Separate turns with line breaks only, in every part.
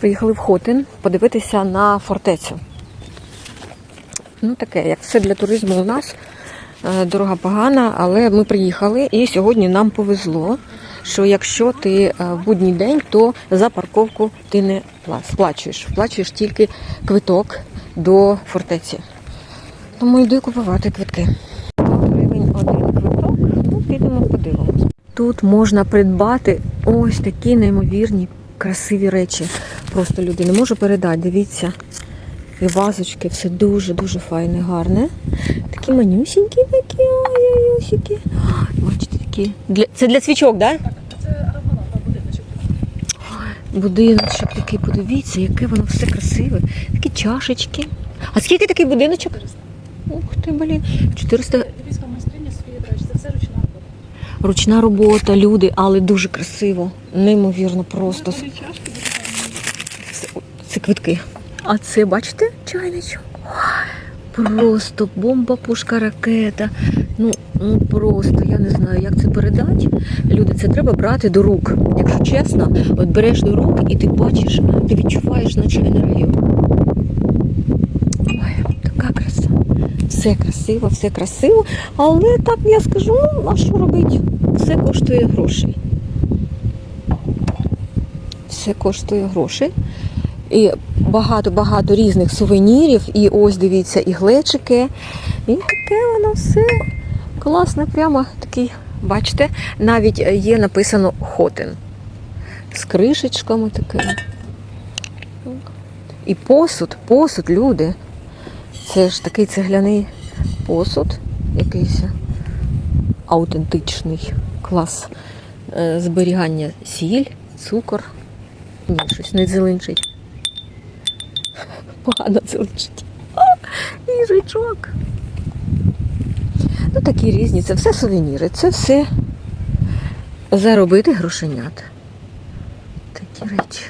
Приїхали в Хотин подивитися на фортецю. Ну, таке, як все для туризму у нас. Е, Дорога погана, але ми приїхали і сьогодні нам повезло, що якщо ти е, в будній день, то за парковку ти не сплачуєш. Сплачуєш тільки квиток до фортеці. Тому йду купувати квитки. Гривень один квиток. Ну, підемо подивимось. Тут можна придбати ось такі неймовірні красиві речі. Просто люди не можу передати. Дивіться. І вазочки, все дуже-дуже файне, гарне. Такі манюсінькі такі, ой-ой-осіки. Бачите, такі. Для... Це для свічок, так? Да?
Будиночок.
Будиночок такий, подивіться, яке воно все красиве. Такі чашечки. А скільки такий будиночок?
400.
Ух ти, блін. 400
Львівська майстриня Софія Драч, це все ручна робота.
Ручна робота, люди, але дуже красиво. Неймовірно просто. Це, це квитки. А це, бачите, чайничок? Просто бомба, пушка, ракета. Ну, ну просто я не знаю, як це передати. Люди, це треба брати до рук. Якщо чесно, от береш до рук і ти бачиш, ти відчуваєш наче енергію. Ой, така краса. Все красиво, все красиво. Але так я скажу, а що робити? Все коштує грошей. Все коштує грошей. І багато-багато різних сувенірів. І ось дивіться, і глечики. І таке воно все класне, прямо такий, бачите, навіть є написано Хотин. З кришечками такими. І посуд, посуд, люди. Це ж такий цегляний посуд, якийсь аутентичний клас е, зберігання сіль, цукор. Ні, щось не зеленчить. Погано зеленчить. Їжачок. Ну, такі різні. Це все сувеніри. Це все заробити грошенят. Такі речі.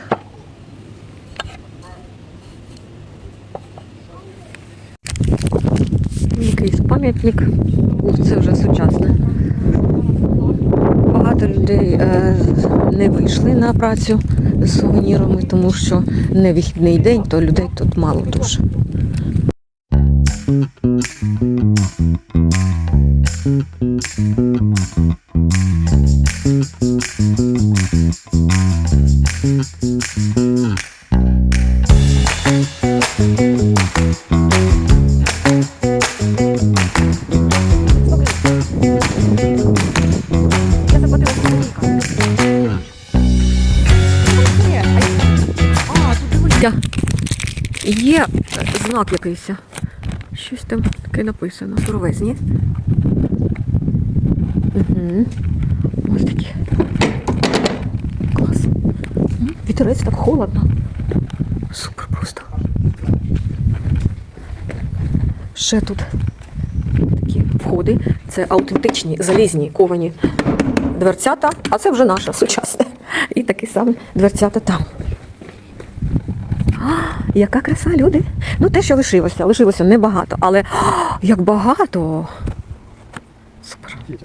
Якийсь пам'ятник. Це вже сучасне. Багато людей е, не вийшли на працю з сувенірами, тому що не вихідний день, то людей тут мало дуже. Я знак якийсь. Щось там таке написано. Суровезні. Угу. Ось такі. Клас. Вітерець так холодно. Супер просто. Ще тут такі входи. Це аутентичні, залізні, ковані дверцята, а це вже наше сучасне. І такі самі дверцята там. Яка краса, люди. Ну, те, що лишилося, лишилося небагато, але о, як багато. Супер.
Тільки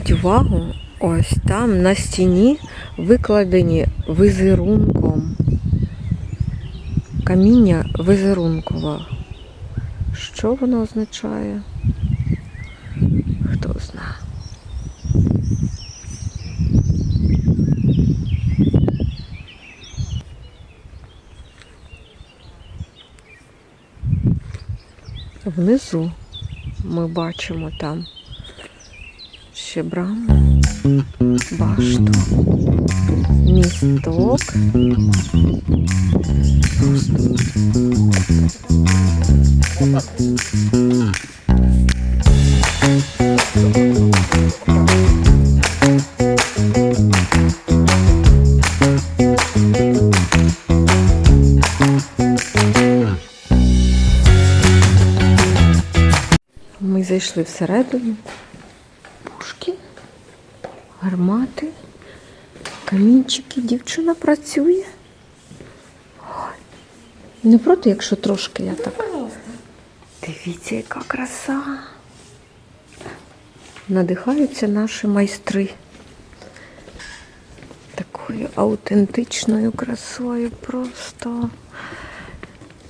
Зверніть увагу, ось там на стіні викладені візерунком. Каміння візерункове. Що воно означає? Хто знає. Внизу ми бачимо там ще браму. башту. Місток. Ми зайшли всередину. Гармати, камінчики. Дівчина працює. Не проти, якщо трошки я так. Дивіться, яка краса. Надихаються наші майстри. Такою аутентичною красою просто.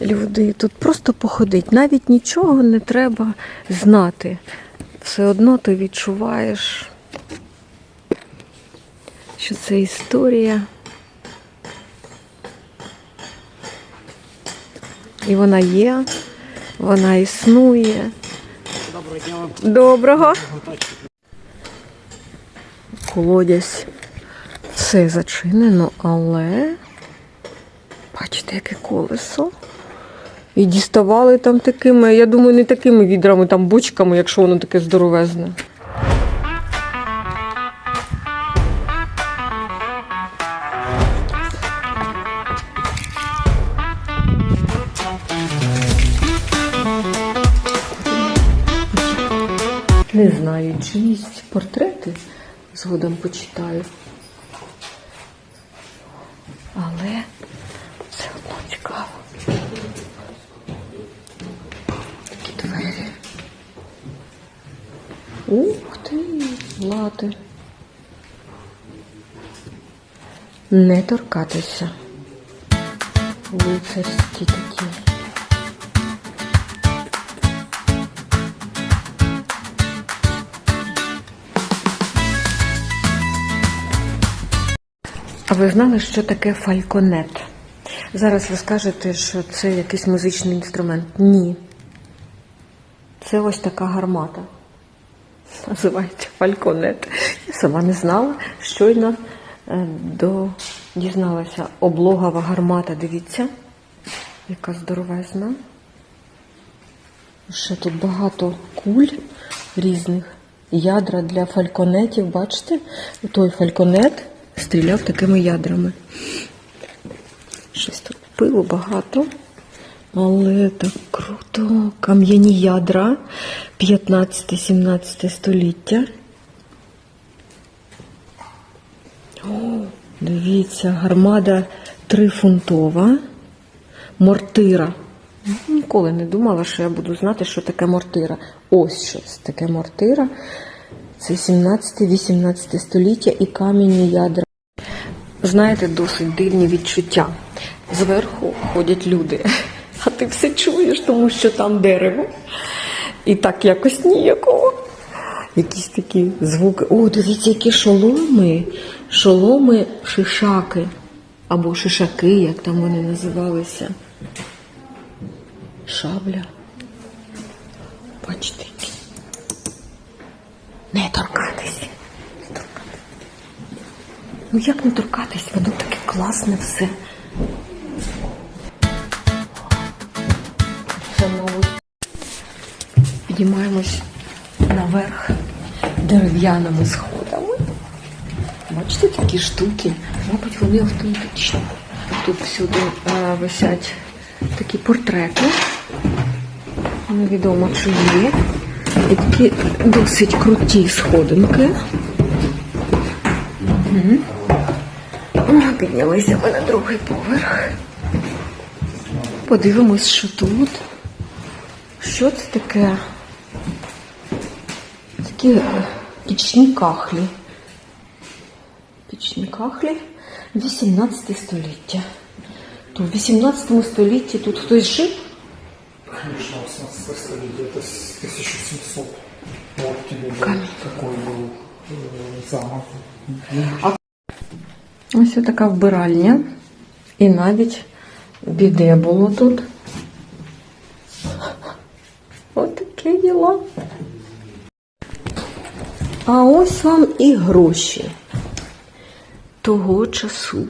Люди тут просто походить. Навіть нічого не треба знати. Все одно ти відчуваєш, що це історія. І вона є, вона існує.
Доброго дня.
Доброго. Колодязь. Все зачинено, але бачите, яке колесо. І діставали там такими, я думаю, не такими відрами, там бочками, якщо воно таке здоровезне. Чиїсь портрети згодом почитаю. Але все одно цікаво. Такі двері. Ух ти, лати. Не торкатися. Лицарські такі. А ви знали, що таке фальконет? Зараз ви скажете, що це якийсь музичний інструмент. Ні. Це ось така гармата. Називається фальконет. Я сама не знала, щойно е, до... дізналася. Облогова гармата, дивіться, яка здоровезна. Ще тут багато куль різних. Ядра для фальконетів, бачите? Той фальконет стріляв такими ядрами. Щось тут пилу багато. Але так круто. Кам'яні ядра 15-17 століття. О, дивіться, гармада трифунтова. Мортира. Ніколи не думала, що я буду знати, що таке мортира. Ось що це таке мортира. Це 17-18 століття і кам'яні ядра. Знаєте, досить дивні відчуття. Зверху ходять люди, а ти все чуєш, тому що там дерево. І так якось ніякого. Якісь такі звуки. О, дивіться, які шоломи. Шоломи шишаки. Або шишаки, як там вони називалися. Шабля. Бачите. Не торкатися. Ну як не торкатись? Воно таке класне все. Підіймаємось наверх дерев'яними сходами. Бачите такі штуки? Мабуть, вони автентичні. Тут всюди е, висять такі портрети. Невідомо чиї. І такі досить круті сходинки. О, Піднялися ми на другий поверх. Подивимось, що тут. Що це таке? Такі е, пічні кахлі. Пічні кахлі 18 століття. То в 18 столітті тут хтось жив?
Конечно, 18 столетие, это с 1700. Вот тебе да,
Камень.
такой был э, замок.
Ось така вбиральня. І навіть біде було тут. Ось таке діло. А ось вам і гроші того часу.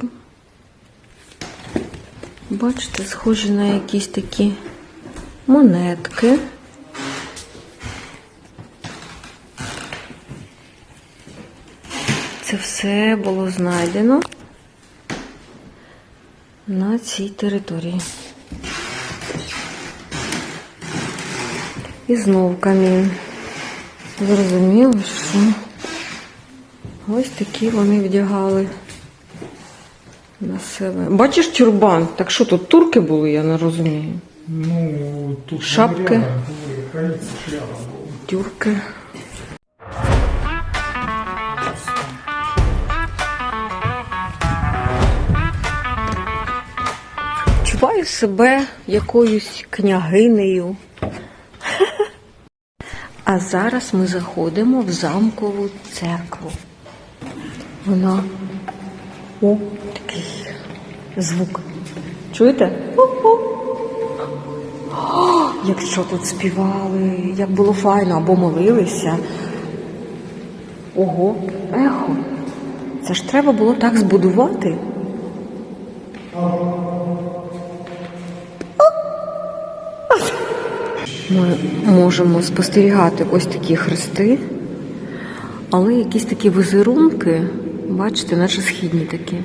Бачите, схожі на якісь такі монетки. Це було знайдено на цій території. І знов камін. Зрозуміло, що ось такі вони вдягали на себе. Бачиш тюрбан? Так що тут турки були, я не розумію.
Ну, тут
Шапки. Тюрки. Чуваю себе якоюсь княгинею. А зараз ми заходимо в замкову церкву. Вона. О, такий звук. Чуєте? Якщо тут співали, як було файно, або молилися. Ого, ехо. Це ж треба було так збудувати. Ми можемо спостерігати ось такі хрести, але якісь такі визерунки, бачите, наче східні такі.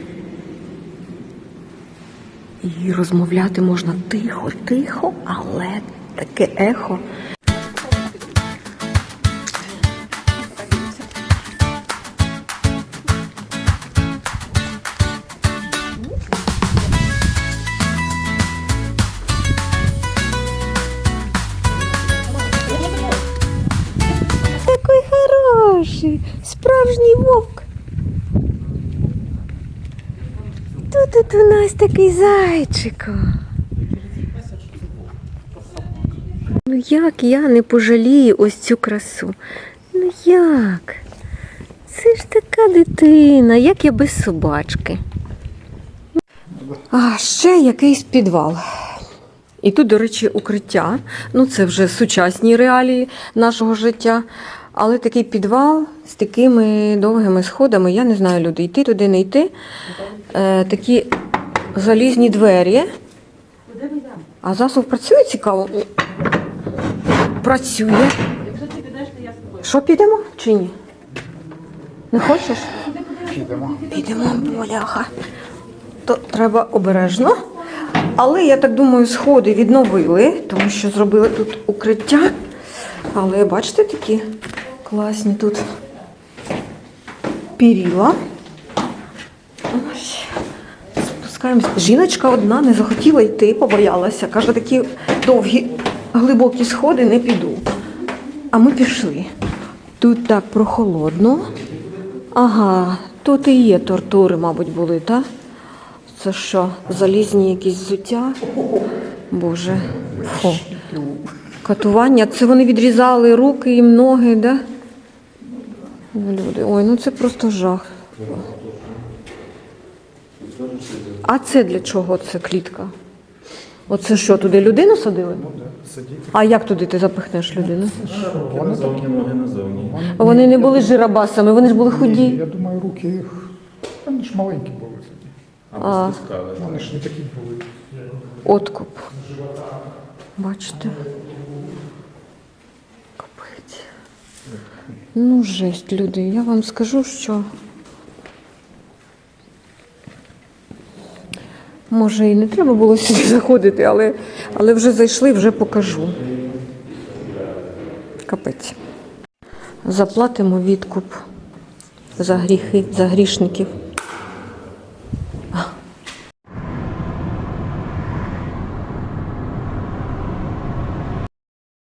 І розмовляти можна тихо, тихо, але таке ехо. Такий зайчико? Ну як я не пожалію ось цю красу? Ну як? Це ж така дитина, як я без собачки. А ще якийсь підвал. І тут, до речі, укриття. Ну, це вже сучасні реалії нашого життя. Але такий підвал з такими довгими сходами, я не знаю, люди, йти туди, не йти. Е, такі залізні двері. А засув працює цікаво? Працює.
Якщо ти підеш, то я з тобою.
Що підемо чи ні? Не хочеш?
Підемо.
Підемо, боляха. То треба обережно. Але я так думаю, сходи відновили, тому що зробили тут укриття. Але бачите, такі класні тут піріла. Ось. Спускаємося. Жіночка одна не захотіла йти, побоялася. Каже, такі довгі, глибокі сходи не піду. А ми пішли. Тут так прохолодно. Ага, тут і є тортури, мабуть, були, так? Це що, залізні якісь взуття? Боже. Фу. Катування. Це вони відрізали руки їм ноги, да? Люди. Ой, ну це просто жах. А це для чого це клітка? Оце що, туди людину садили?
Сидіти.
А як туди ти запихнеш людину?
Вони
Назовні, ноги назовні.
Вони не були жиробасами, вони ж були худі.
Я думаю, руки їх. Вони ж маленькі були тоді.
Або стискали.
Вони ж не такі були.
Откуп. Бачите? Капець. Ну, жесть, люди. Я вам скажу, що. Може, і не треба було сюди заходити, але, але вже зайшли, вже покажу. Капець. Заплатимо відкуп за гріхи, за грішників.